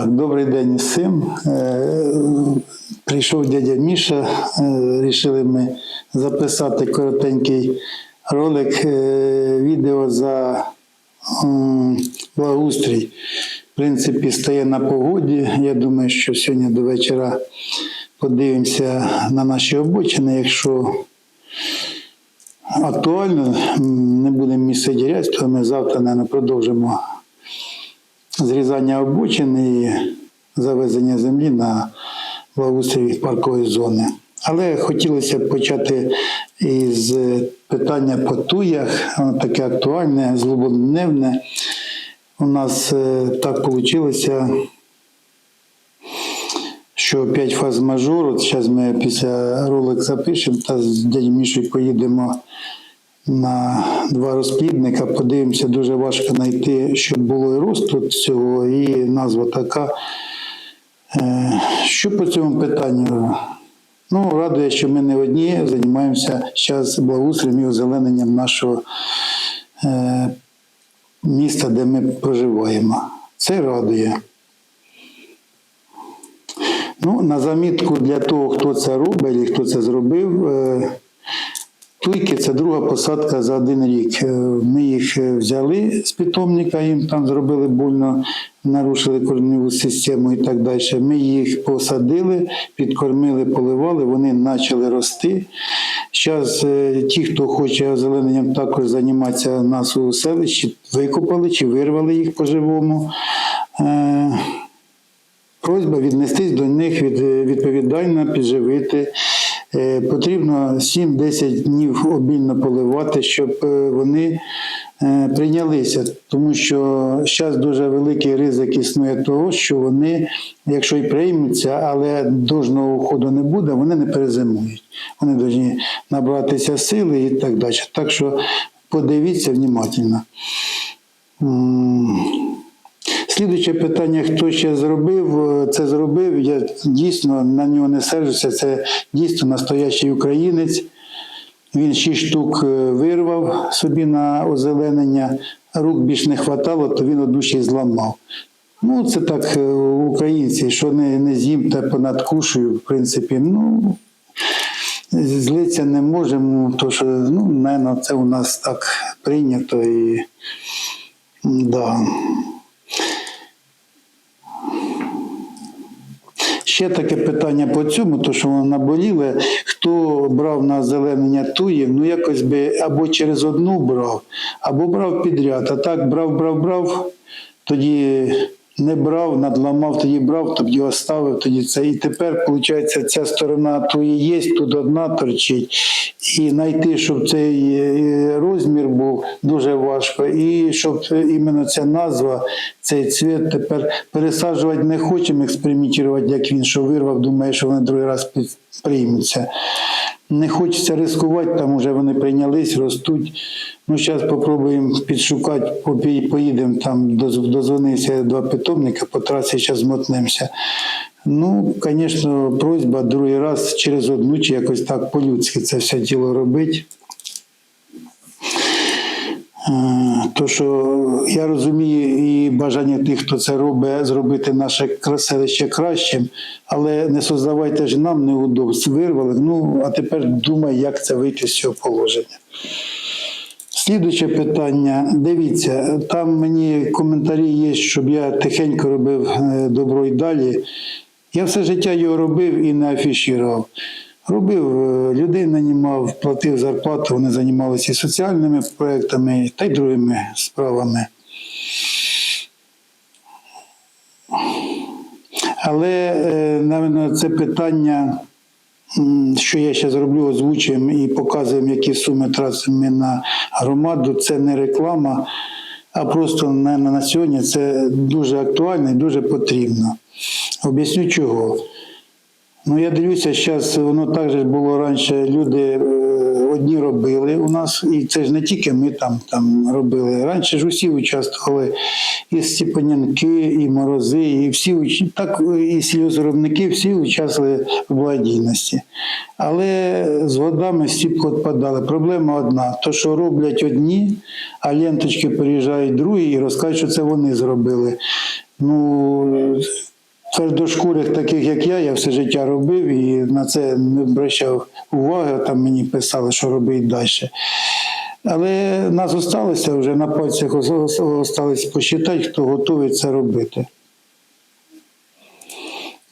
Так, добрий день усім. Е, Прийшов дядя Міша. Е, Рішили ми записати коротенький ролик, е, відео за благоустрій. В принципі, стає на погоді. Я думаю, що сьогодні до вечора подивимося на наші обочини. Якщо актуально, не будемо місце грязь, то ми завтра, мабуть, продовжимо зрізання обочин і завезення землі на благоустрій паркової зони. Але хотілося б почати із питання по туях, воно таке актуальне, злободневне. У нас е, так вийшло, що 5 фаз мажору. Зараз ми після ролик запишемо та з дядьком Мішою поїдемо на два розплідника. Подивимося, дуже важко знайти, щоб було і розплод цього, і назва така. Е, Що по цьому питанню? Ну, радує, що ми не одні займаємося зараз благоустроєм і озелененням нашого е, міста, де ми проживаємо. Це радує. Ну, на замітку для того, хто це робить і хто це зробив. Е, Туйки це друга посадка за один рік. Е, Ми їх е, взяли з питомника, їм там зробили больно, нарушили корневу систему і так далі. Ми їх посадили, підкормили, поливали, вони почали рости. Зараз ті, хто хоче озелененням також займатися нас у селищі, викопали чи вирвали їх по-живому. Е, Просьба віднестись до них від, відповідально, підживити. Е, Потрібно 7-10 днів обільно поливати, щоб е, вони е, прийнялися, тому що зараз дуже великий ризик існує того, що вони, якщо й приймуться, але должного уходу не буде, вони не перезимують. Вони повинні набратися сили і так далі. Так що подивіться внимательно. Слідуюче питання, хто ще зробив, е, це зробив. Я дійсно на нього не сержуся. Це дійсно настоящий українець. Він шість штук е, вирвав собі на озеленення, рук більш не хватало, то він одну ще й зламав. Ну, це так е, українці, що не, не з'їм та понадкушую, в принципі. Ну, злитися не можемо, тому що, ну, мене це у нас так прийнято і да. Ще таке питання по цьому, то що воно наболіле. Хто брав на озеленення туїв, ну якось би або через одну брав, або брав підряд. А так брав, брав, брав, тоді не брав, надламав, тоді брав, тоді його ставив, тоді це. І тепер, виходить, ця сторона туї є, тут одна торчить. І знайти, щоб цей е, розмір був дуже важко. І щоб іменно ця назва, цей цвіт тепер пересаджувати не хочемо, експериментувати, як він, що вирвав, думає, що вони другий раз приймуться. Не хочеться ризикувати, там вже вони прийнялись, ростуть. Ну, зараз спробуємо підшукати, поїдемо там, доз- дозвонився два питомника, по трасі зараз змотнемося. Ну, звісно, просьба другий раз через одну чи якось так по-людськи це все діло робити. То, що я розумію і бажання тих, хто це робить, зробити наше селище кращим, але не создавайте ж нам неудобств, вирвали. Ну, а тепер думай, як це вийти з цього положення. Слідуюче питання. Дивіться, там мені коментарі є, щоб я тихенько робив е, добро і далі. Я все життя його робив і не афішував. Робив, е, людей нанімав, платив зарплату, вони займалися і соціальними проектами, та й другими справами. Але, е, напевно, це питання, що я ще зроблю, озвучуємо і показуємо, які суми тратимо на громаду. Це не реклама, а просто наверно, на сьогодні це дуже актуально і дуже потрібно. Об'ясню чого. Ну, я дивлюся, зараз воно так же було раніше. Люди е, одні робили у нас, і це ж не тільки ми там, там робили. Раніше ж усі участвували, і Степанянки, і Морози, і всі так, і сільгоспвиробники, всі участвували в благодійності. Але з годами всі відпадали. Проблема одна: то, що роблять одні, а ленточки приїжджають другі і розкажуть, що це вони зробили. Ну, твердошкурих, таких як я, я все життя робив і на це не обращав уваги. Там мені писали, що робити далі. Але нас осталося вже на пальцях осталось посчитати, хто готовий це робити.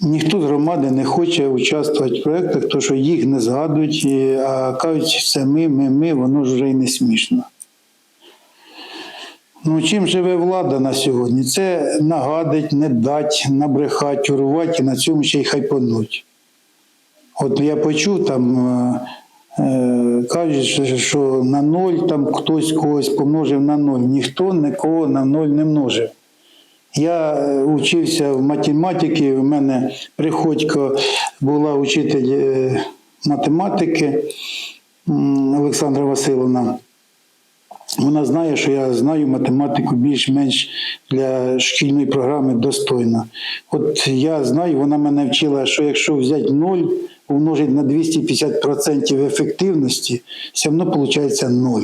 Ніхто з громади не хоче участвувати в проєктах, тому що їх не згадують, а кажуть, це ми, ми, ми, воно ж вже й не смішно. Ну, чим живе влада на сьогодні? Це нагадить, не дать, набрехать, урвати і на цьому ще й хайпануть. От я почув там, е, е, кажуть, що- на ноль там хтось когось помножив на ноль. Ніхто нікого на ноль не множив. Я е, учився в математиці, у мене приходько була учитель е, математики Олександра Васильовна. Вона знає, що я знаю математику більш-менш для шкільної програми достойно. От я знаю, вона мене вчила, що якщо взяти 0, умножити на 250% ефективності, все одно виходить 0.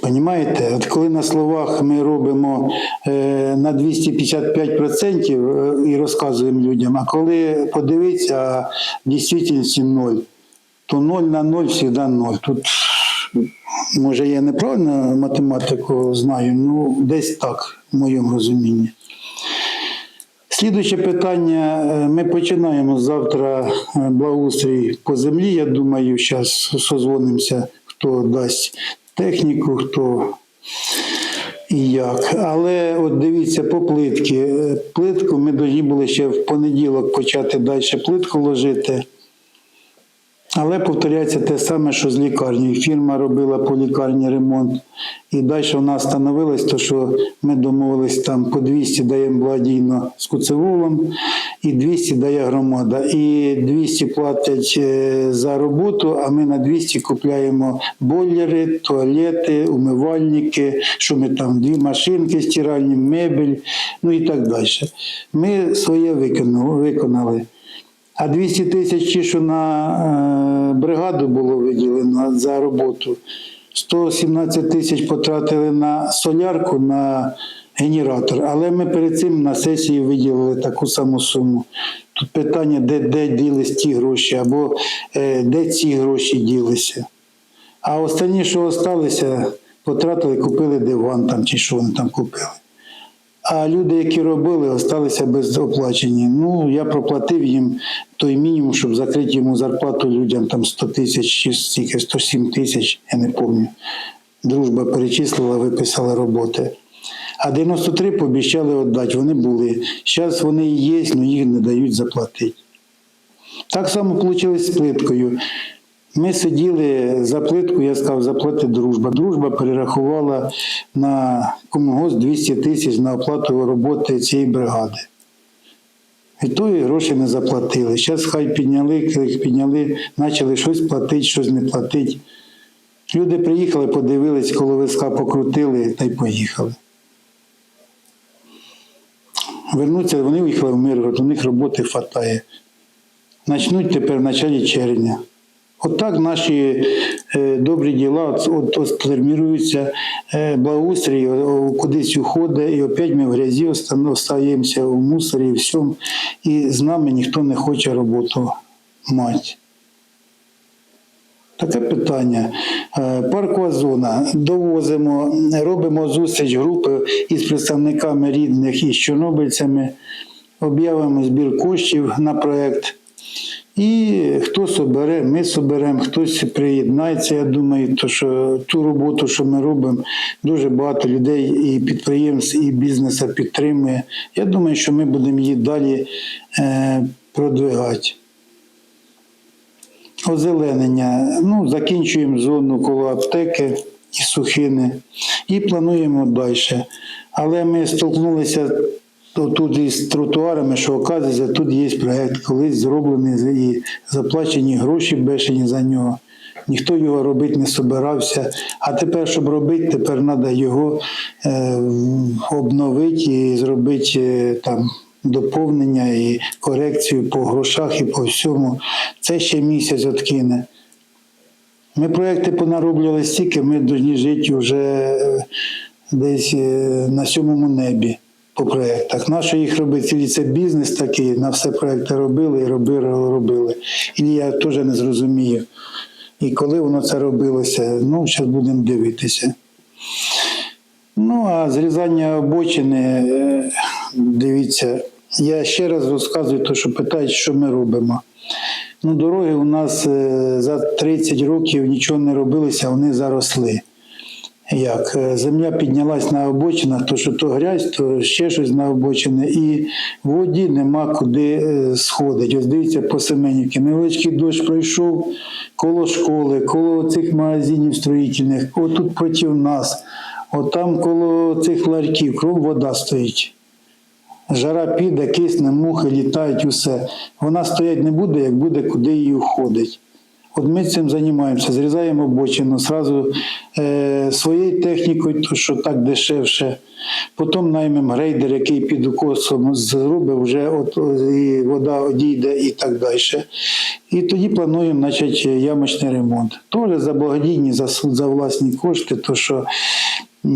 Понімаєте? От коли на словах ми робимо е, на 255% е, і розказуємо людям, а коли подивитися, а в дійсності 0, то 0 на 0 завжди 0. Тут, може, я неправильно математику знаю, ну десь так, в моєму розумінні. Слідуюче питання. Е, Ми починаємо завтра е, благоустрій по землі. Я думаю, зараз созвонимося, хто дасть техніку, хто і як. Але от дивіться по плитки. Е, Плитку ми повинні ще в понеділок почати далі плитку ложити. Але повторяється те саме, що з лікарні. Фірма робила по лікарні ремонт. І далі в нас становилось, то, що ми домовились там по 200 даємо благодійно з куцеволом, і 200 дає громада. І 200 платять е, за роботу, а ми на 200 купляємо бойлери, туалети, умивальники, що ми там, дві машинки стиральні, мебель, ну і так далі. Ми своє виконали. А 200 тисяч, ті, що на е, бригаду було виділено за роботу, 117 тисяч потратили на солярку, на генератор. Але ми перед цим на сесії виділили таку саму суму. Тут питання, де, де ділись ті гроші, або е, де ці гроші ділися. А останні, що залишилися, потратили, купили диван там чи що вони там купили. А люди, які робили, залишилися без оплачення. Ну, я проплатив їм той мінімум, щоб закрити йому зарплату людям там 100 тисяч чи стільки, 107 тисяч, я не пам'ятаю. Дружба перечислила, виписала роботи. А 93 пообіцяли віддати, вони були. Зараз вони є, але їх не дають заплатити. Так само вийшло з плиткою. Ми сиділи за плитку, я сказав, заплати дружба. Дружба перерахувала на комунгос 200 тисяч на оплату роботи цієї бригади. І тої гроші не заплатили. Зараз хай підняли, підняли, почали щось платити, щось не платити. Люди приїхали, подивились, коловиска покрутили та й поїхали. Вернуться, вони виїхали в Миргород, у них роботи вистачає. Начнуть тепер в началі червня. Отак наші е, добрі діла от, от, от форміруються, е, благоустрій кудись уходить, і опять ми в грязі остаємося в мусорі і всьому, і з нами ніхто не хоче роботу мати. Таке питання. Е, Паркова зона. Довозимо, робимо зустріч групи із представниками рідних і з чорнобильцями, об'явимо збір коштів на проєкт. І хто собере, ми соберемо, хтось приєднається. Я думаю, то, що ту роботу, що ми робимо, дуже багато людей і підприємств, і бізнесу підтримує. Я думаю, що ми будемо її далі е, продвигати. Озеленення. Ну, закінчуємо зону коло аптеки і сухини і плануємо далі. Але ми столкнулися тут із тротуарами, що оказується, тут є проєкт, колись зроблений і заплачені гроші бешені за нього. Ніхто його робити не собирався. А тепер, щоб робити, тепер треба його е, обновити і зробити е, там доповнення і корекцію по грошах і по всьому. Це ще місяць откине. Ми проекти понароблювали стільки, ми повинні жити вже е, десь е, на сьомому небі. По проєктах. Нащо їх робити? Ілі це бізнес такий, на все проєкти робили і робили, робили. І я теж не зрозумію. І коли воно це робилося, ну, зараз будемо дивитися. Ну, а зрізання обочини, е, дивіться, я ще раз розказую, те, що питають, що ми робимо. Ну, дороги у нас е, за 30 років нічого не робилося, вони заросли. Як е, земля піднялась на обочинах, то що то грязь, то ще щось на обочини, і воді нема куди е, сходити. Ось дивіться по Семенівці, невеличкий дощ пройшов коло школи, коло цих магазинів строїтельних, отут проти нас, отам коло цих ларьків, кров вода стоїть. Жара піде, кисне, мухи літають, усе. Вона стоять не буде, як буде, куди її входить. От ми цим займаємося, зрізаємо обочину, зразу е, своєю технікою, то що так дешевше. Потім наймемо грейдер, який під укосом зробить, вже от, і вода одійде і так далі. І тоді плануємо значить, ямочний ремонт. Теж за благодійні, за, за власні кошти, то що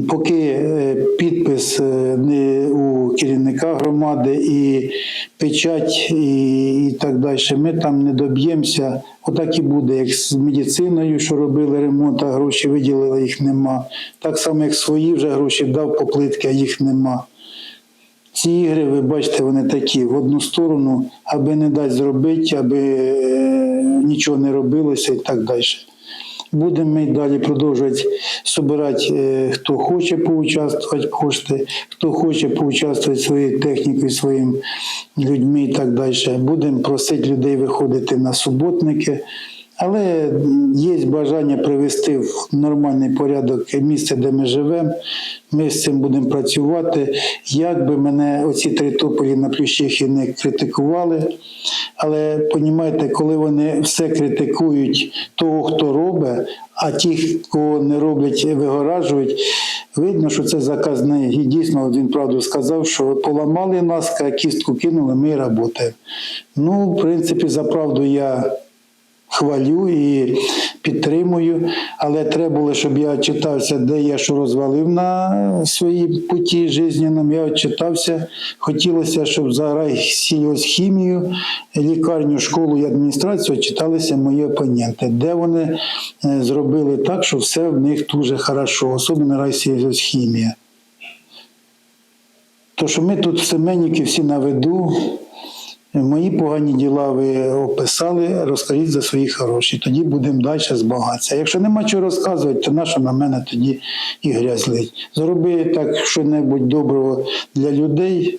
поки е, підпис е, не у керівника громади і печать і, і так далі, ми там не доб'ємося. Отак і буде, як з медициною, що робили ремонт, а гроші виділили, їх нема. Так само, як свої вже гроші дав по плитки, а їх нема. Ці ігри, ви бачите, вони такі в одну сторону, аби не дати зробити, аби е, нічого не робилося і так далі. Будемо ми далі продовжувати збирати, е, хто хоче поучаствувати кошти, хто хоче поучаствувати своєю технікою, своїм людьми і так далі. Будемо просити людей виходити на суботники. Але є бажання привести в нормальний порядок місце, де ми живемо. Ми з цим будемо працювати. Як би мене оці три тополі на плющихі не критикували, але понімаєте, коли вони все критикують того, хто робить, а ті, кого не роблять, вигоражують, видно, що це заказне. І дійсно, він правду сказав, що поламали нас, кістку кинули, ми працюємо. Ну, в принципі, за правду я хвалю і підтримую, але треба було, щоб я читався, де я що розвалив на своїй путі життєвому. Я читався. Хотілося, щоб за райсільхімію, лікарню, школу і адміністрацію читалися мої опоненти, де вони е, зробили так, що все в них дуже хорошо, особливо райсільхімія. То, що ми тут в Семенівці всі на виду, Мої погані діла ви описали, розкажіть за свої хороші, тоді будемо далі збагатися. Якщо нема чого розказувати, то нащо на мене тоді і грязь лить. Зроби так що-небудь доброго для людей,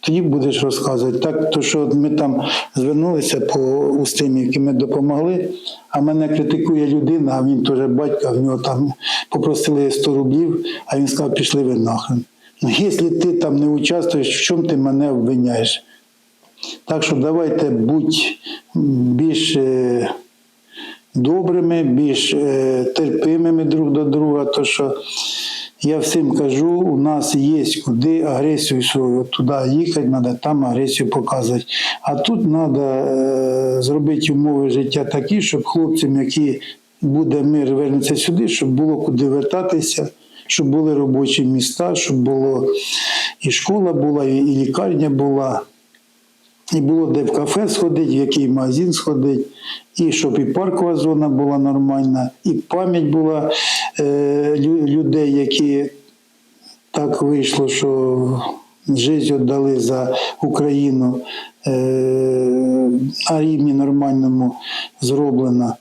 тоді будеш розказувати. Так, то що ми там звернулися по Устимівці, ми допомогли, а мене критикує людина, а він теж батько, в нього там попросили 100 рублів, а він сказав, пішли ви нахрен. Ну, якщо ти там не участвуєш, в чому ти мене обвиняєш? Так що давайте будь більш е, добрими, більш е, терпимими друг до друга. То що я всім кажу, у нас є куди агресію свою туди їхати, треба там агресію показувати. А тут треба зробити умови життя такі, щоб хлопцям, які буде мир, вернуться сюди, щоб було куди вертатися. Щоб були робочі міста, щоб було і школа була, і і лікарня була, і було де в кафе сходити, в який магазин сходити, і щоб і паркова зона була нормальна, і пам'ять була е, лю- людей, які так вийшло, що життя віддали за Україну е, на рівні нормальному зроблена.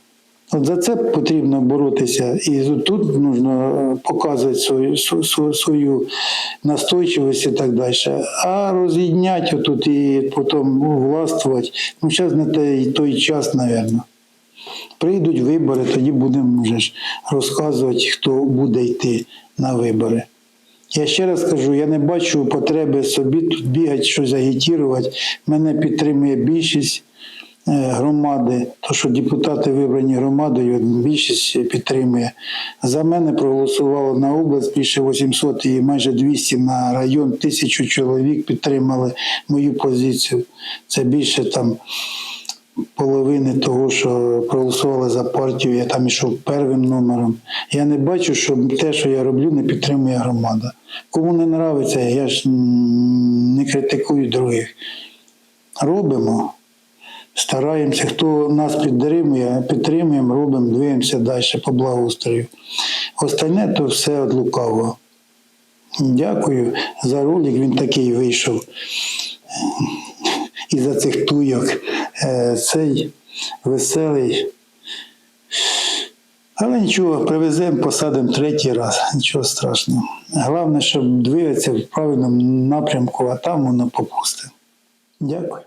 За це потрібно боротися, і тут потрібно показувати свою, св- св- свою настойчивість і так далі. А роз'єднять отут і потім властвувати, ну зараз не той, той час, мабуть. Прийдуть вибори, тоді будемо вже ж розказувати, хто буде йти на вибори. Я ще раз кажу, я не бачу потреби собі тут бігати, щось агітувати. Мене підтримує більшість е, громади, то що депутати вибрані громадою, більшість підтримує. За мене проголосувало на область більше 800 і майже 200 на район, тисячу чоловік підтримали мою позицію. Це більше там половини того, що проголосували за партію, я там ішов первим номером. Я не бачу, що те, що я роблю, не підтримує громада. Кому не подобається, я ж не критикую других. Робимо, стараємося. Хто нас підтримує, підтримуємо, робимо, двиємося далі по благоустрою. Остальне то все від лукавого. Дякую за ролик, він такий вийшов. І за цих туйок. Е, Цей веселий. Але нічого, привеземо, посадимо третій раз, нічого страшного. Головне, щоб двигатися в правильному напрямку, а там воно попусте. Дякую.